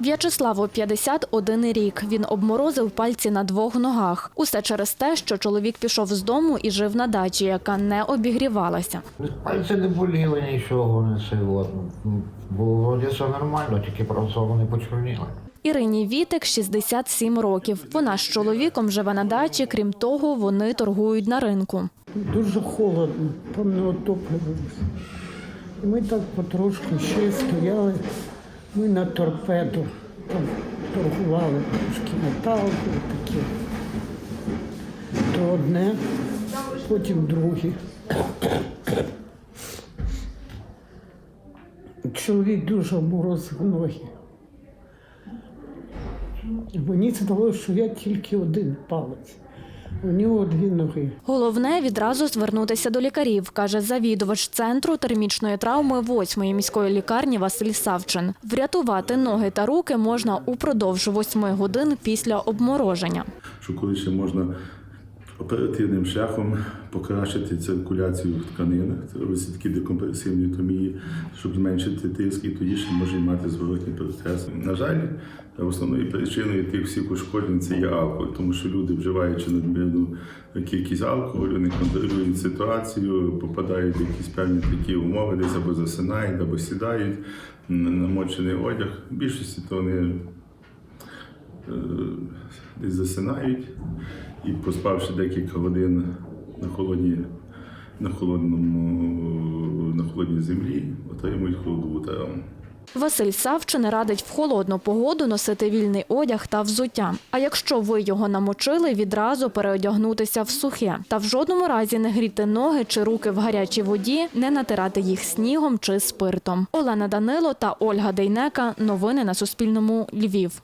В'ячеславу 51 рік. Він обморозив пальці на двох ногах. Усе через те, що чоловік пішов з дому і жив на дачі, яка не обігрівалася. Пальці не боліли нічого, не. Ну, Було вроді все нормально, тільки просто вони почорніли. Ірині Вітик 67 років. Вона з чоловіком живе на дачі. Крім того, вони торгують на ринку. Дуже холодно, там не отоплювалося. Ми так потрошку ще стояли. Ми на торпеду торгували трошки металку таке. То одне, потім друге. Чоловік дуже обморозив ноги. Мені здалося, що я тільки один палець. У нього дві ноги. Головне відразу звернутися до лікарів, каже завідувач центру термічної травми 8-ї міської лікарні Василь Савчин. Врятувати ноги та руки можна упродовж 8 годин після обмороження. що коли ще можна оперативним шляхом покращити циркуляцію в тканинах, це такі декомпресивні томії, щоб зменшити тиск, і тоді ще може мати зворотній процес. На жаль, основною причиною тих всіх ушкоджень це є алкоголь, тому що люди, вживаючи надмірну кількість алкоголю, не контролюють ситуацію, попадають в якісь певні такі умови, десь або засинають, або сідають намочений одяг. В більшості то вони десь засинають і поспавши декілька годин на холодній, на холодному, на холодній землі, отримують холодову травму. Василь Савчин радить в холодну погоду носити вільний одяг та взуття. А якщо ви його намочили, відразу переодягнутися в сухе. Та в жодному разі не гріти ноги чи руки в гарячій воді, не натирати їх снігом чи спиртом. Олена Данило та Ольга Дейнека. Новини на Суспільному. Львів.